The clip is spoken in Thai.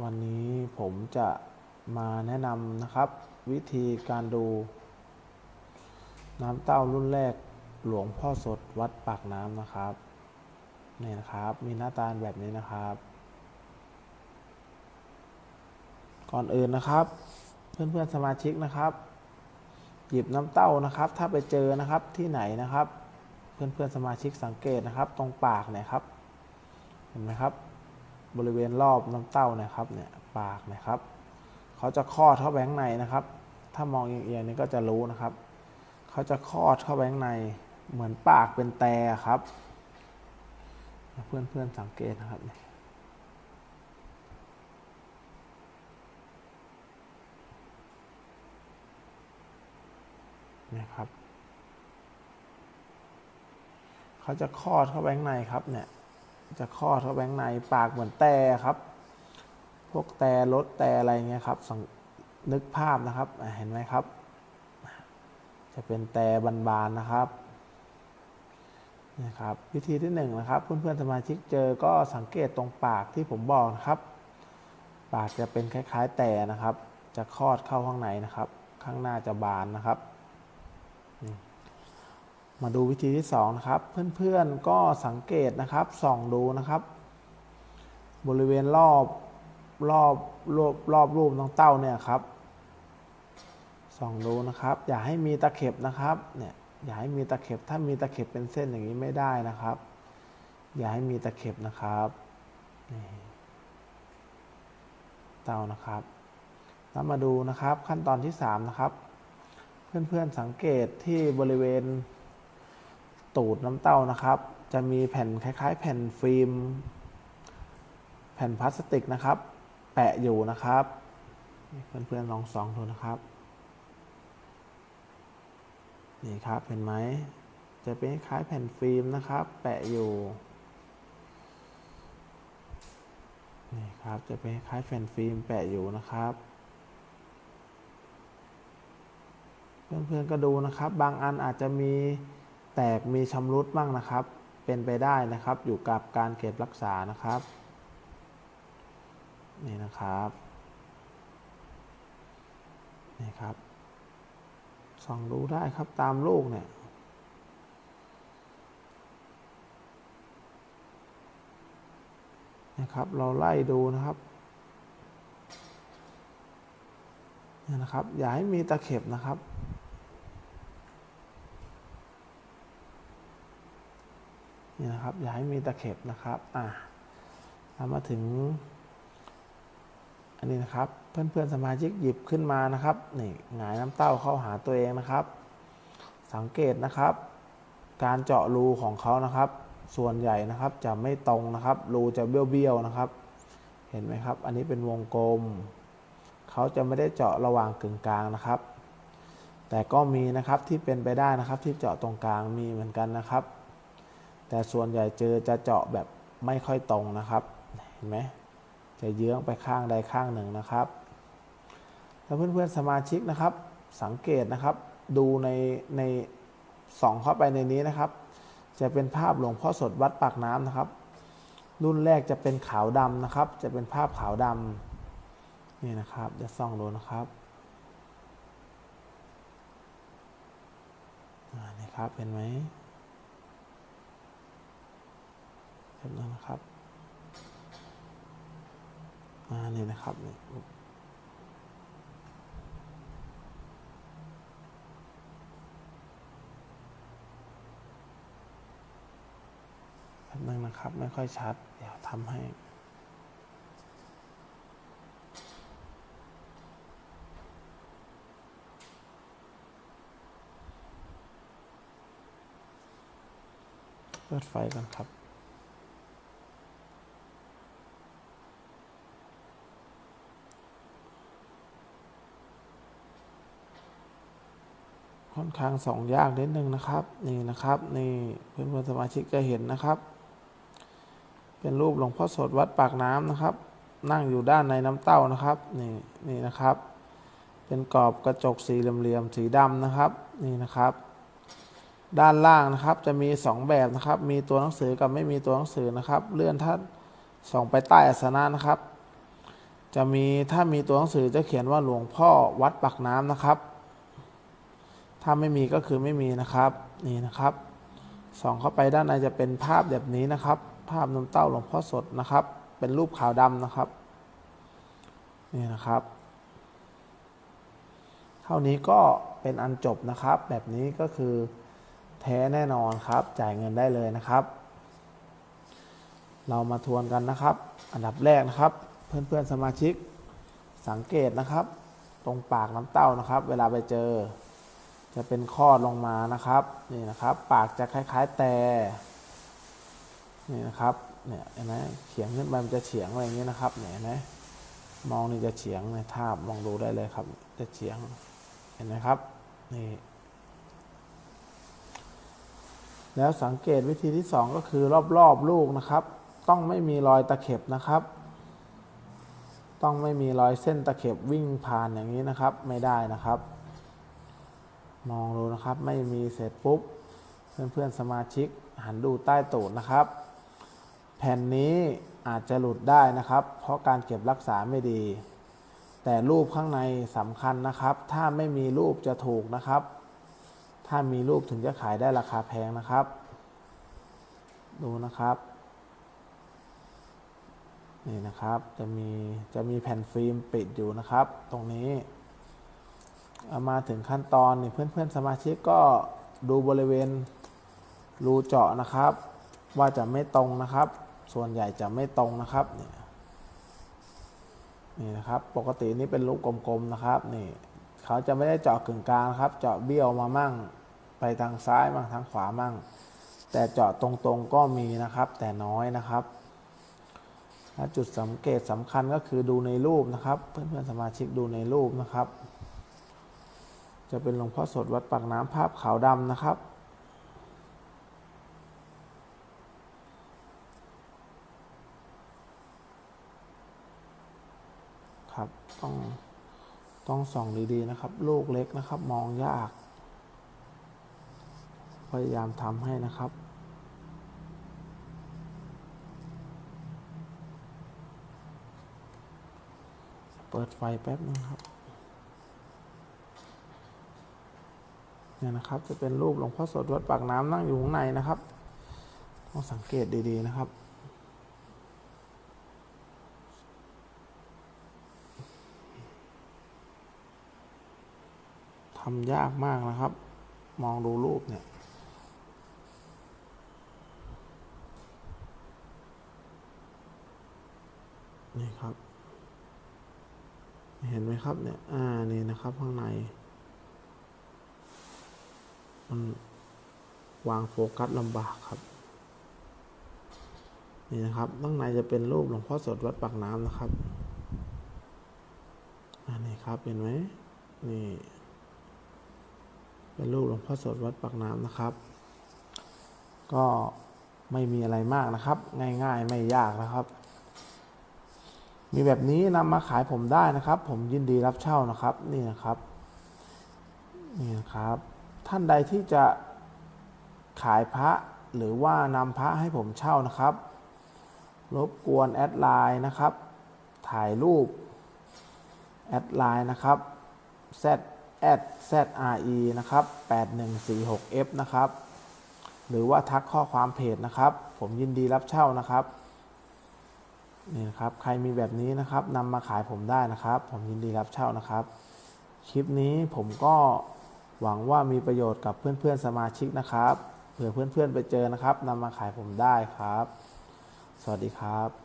วันนี้ผมจะมาแนะนำนะครับ วิธีการดู น้ำเต้ารุ่นแรกหลวงพ่อสดวัดปากน้ำนะครับนี่นะครับ มีหน้าตาแบบนี้นะครับ ก่อนอื่นนะครับ เพื่อนๆสมาชิกนะครับ หยิบน้ำเต้านะครับ ถ้าไปเจอนะครับที่ไหนนะครับ เพื่อนๆสมาชิกสังเกตนะครับ ตรงปากเนี่ยครับ เห็นไหมครับ บริเวณรอบน้ำเต้านะครับเนี่ยปากนะครับเขาจะคลอดเข้าไปข้างในนะครับ ถ้ามองเอียงๆนี่ก็จะรู้นะครับเขาจะคลอดเข้าไปข้างในเหมือนปากเป็นแต่ครับ เพื่อนๆสังเกตนะครับเนี่ยนะครับเขาจะคลอดเข้าไปข้างในครับเนี่ย จะคลอดเข้าไปข้างในปากเหมือนแต่ครับ พวกแต่รถแต่อะไรเงี้ยครับสังนึกภาพนะครับเห็นไหมครับ จะเป็นแต่บานๆนะครับนะครับวิธีที่หนึ่งนะครับเพื่อนๆสมาชิกเจอก็สังเกตตรงปากที่ผมบอกนะครับ ปากจะเป็นคล้ายๆแต่นะครับ จะคลอดเข้าข้างในนะครับ ข้างหน้าจะบานนะครับนี่ มาดูวิธีที่สองนะครับ เพื่อนๆก็สังเกตนะครับส่องดูนะครับ บริเวณรอบรอบรอบรอบรูปน้องเต้าเนี่ยครับส่องดูนะครับ อย่าให้มีตะเข็บนะครับเนี่ยอย่าให้มีตะเข็บถ้ามีตะเข็บเป็นเส้นอย่างนี้ไม่ได้นะครับ อย่าให้มีตะเข็บนะครับเต้านะครับแล้วมาดูนะครับขั้นตอนที่สามนะครับ เพื่อนๆสังเกตที่บริเวณ ตูดน้ำเต้านะครับ จะมีแผ่นคล้าย ๆ แผ่นฟิล์ม แผ่นพลาสติกนะครับ แปะอยู่นะครับ เพื่อนๆลองส่องดูนะครับ นี่ครับเห็นไหม จะเป็นคล้ายแผ่นฟิล์มนะครับ แปะอยู่ นี่ครับ จะเป็นคล้ายแผ่นฟิล์มแปะอยู่นะครับเพื่อนๆก็ดูนะครับ บางอันอาจจะมี แตกมีชำรุดบ้างนะครับ เป็นไปได้นะครับ อยู่กับการเก็บรักษานะครับ นี่นะครับ นี่ครับ ส่องดูได้ครับตามลูกเนี่ยนะครับ เราไล่ดูนะครับนี่นะครับ อย่าให้มีตะเข็บนะครับ นี่นะครับอย่าให้มีตะเข็บนะครับอะเรามาถึง อันนี้นะครับเพื่อนๆสมาชิกหยิบขึ้นมานะครับนี่หงายน้ำเต้าเข้าหาตัวเองนะครับ สังเกตนะครับ การเจาะรูของเขานะครับ ส่วนใหญ่นะครับจะไม่ตรงนะครับ รูจะเบี้ยวๆนะครับ เห็นไหมครับ อันนี้เป็นวงกลมเขาจะไม่ได้เจาะระหว่างกึ่งกลางนะครับ แต่ก็มีนะครับที่เป็นไปได้นะครับที่เจาะตรงกลางมีเหมือนกันนะครับ แต่ส่วนใหญ่เจอจะเจาะแบบไม่ค่อยตรงนะครับเห็นไหมจะเยื้องไปข้างใดข้างหนึ่งนะครับแล้วเพื่อนๆสมาชิกนะครับ สังเกตนะครับ ดูในในส่องเข้าไปในนี้นะครับ จะเป็นภาพหลวงพ่อสดวัดปากน้ำนะครับ รุ่นแรกจะเป็นขาวดำนะครับ จะเป็นภาพขาวดำนี่นะครับจะส่องดูนะครับนี่ครับเห็นไหม เห็นแล้วนะครับอ่านี่นะครับนี่แป๊บนึงนะครับ ไม่ค่อยชัด เดี๋ยวทำให้เปิดไฟกันครับ ข้างส่องยากนิดนึงนะครับ นี่นะครับ นี่เพื่อนเพื่อนๆสมาชิกจะเห็นนะครับ เป็นรูปหลวงพ่อสดวัดปากน้ำนะครับ นั่งอยู่ด้านในน้ำเต้านะครับ นี่นี่นะครับ เป็นกรอบกระจกสี่เหลี่ยมๆสีดำนะครับ นี่นะครับ ด้านล่างนะครับจะมีสองแบบนะครับ มีตัวหนังสือกับไม่มีตัวหนังสือนะครับ เลื่อนท่านส่องไปใต้อาสนะนะครับ จะมีถ้ามีตัวหนังสือจะเขียนว่าหลวงพ่อวัดปากน้ำนะครับ ถ้าไม่มีก็คือไม่มีนะครับ นี่นะครับส่องเข้าไปด้านในจะเป็นภาพแบบนี้นะครับ ภาพน้ำเต้าหลวงพ่อสดนะครับ เป็นรูปขาวดำนะครับ นี่นะครับ เท่านี้ก็เป็นอันจบนะครับ แบบนี้ก็คือแท้แน่นอนครับ จ่ายเงินได้เลยนะครับ เรามาทวนกันนะครับ อันดับแรกนะครับ เพื่อนๆสมาชิกสังเกตนะครับ ตรงปากน้ำเต้านะครับ เวลาไปเจอ จะเป็นคอดลงมานะครับนี่นะครับปากจะคล้ายๆแต่นี่นะครับเนี่ยเห็นไหมเฉียงขึ้นไปมันจะเฉียงอะไรอย่างนี้นะครับเนี่ยเห็นไหมมองนี่จะเฉียงในภาพลองดูได้เลยครับ จะเฉียงเห็นไหมครับนี่แล้วสังเกตวิธีที่สองก็คือรอบๆลูกนะครับ ต้องไม่มีรอยตะเข็บนะครับ ต้องไม่มีรอยเส้นตะเข็บวิ่งผ่านอย่างนี้นะครับ ไม่ได้นะครับ มองดูนะครับ ไม่มีเสร็จปุ๊บ เพื่อนๆสมาชิกหันดูใต้ตูดนะครับ แผ่นนี้อาจจะหลุดได้นะครับ เพราะการเก็บรักษาไม่ดี แต่รูปข้างในสำคัญนะครับ ถ้าไม่มีรูปจะถูกนะครับ ถ้ามีรูปถึงจะขายได้ราคาแพงนะครับ ดูนะครับนี่นะครับจะมีจะมีแผ่นฟิล์มปิดอยู่นะครับ ตรงนี้ มาถึงขั้นตอนนี่เพื่อนๆสมาชิกก็ดูบริเวณรูเจาะนะครับ ว่าจะไม่ตรงนะครับ ส่วนใหญ่จะไม่ตรงนะครับนี่นี่นะครับ ปกตินี่เป็นรูกลมๆนะครับนี่เขาจะไม่ได้เจาะกึ่งกลางครับ เจาะเบี้ยวมามั่ง ไปทางซ้ายมั่งทางขวามั่ง แต่เจาะตรงๆก็มีนะครับ แต่น้อยนะครับและจุดสังเกตสำคัญก็คือดูในรูปนะครับ เพื่อนๆสมาชิกดูในรูปนะครับ จะเป็นหลวงพ่อสดวัดปากน้ำภาพขาวดำนะครับ ครับต้องต้องส่องดีๆนะครับ ลูกเล็กนะครับ มองยาก พยายามทำให้นะครับเปิดไฟแป๊บนึงครับ เนี่ยนะครับ จะเป็นรูปหลวงพ่อสดวัดปากน้ำนั่งอยู่ข้างในนะครับต้องสังเกตดีๆนะครับ ทำยากมากนะครับ มองดูรูปเนี่ยนี่ครับ เห็นไหมครับเนี่ย อ่า นี่นะครับ ข้างใน มันวางโฟกัสลำบากครับ นี่นะครับข้างในจะเป็นรูปหลวงพ่อสดวัดปากน้ำนะครับอันนี้ครับเห็นไหมนี่เป็นรูปหลวงพ่อสดวัดปากน้ำนะครับ ก็ไม่มีอะไรมากนะครับ ง่ายๆไม่ยากนะครับ มีแบบนี้นำมาขายผมได้นะครับ ผมยินดีรับเช่านะครับ นี่นะครับ นี่นะครับ ท่านใดที่จะขายพระหรือว่านำพระให้ผมเช่านะครับ รบกวนแอดไลน์นะครับ ถ่ายรูป แอดไลน์นะครับ z z z r e นะครับ 8146f นะครับ หรือว่าทักข้อความเพจนะครับ ผมยินดีรับเช่านะครับนี่นะครับใครมีแบบนี้นะครับนำมาขายผมได้นะครับ ผมยินดีรับเช่านะครับ คลิปนี้ผมก็ หวังว่ามีประโยชน์กับเพื่อนๆสมาชิกนะครับเผื่อเพื่อนๆไปเจอนะครับนำมาขายผมได้ครับ สวัสดีครับ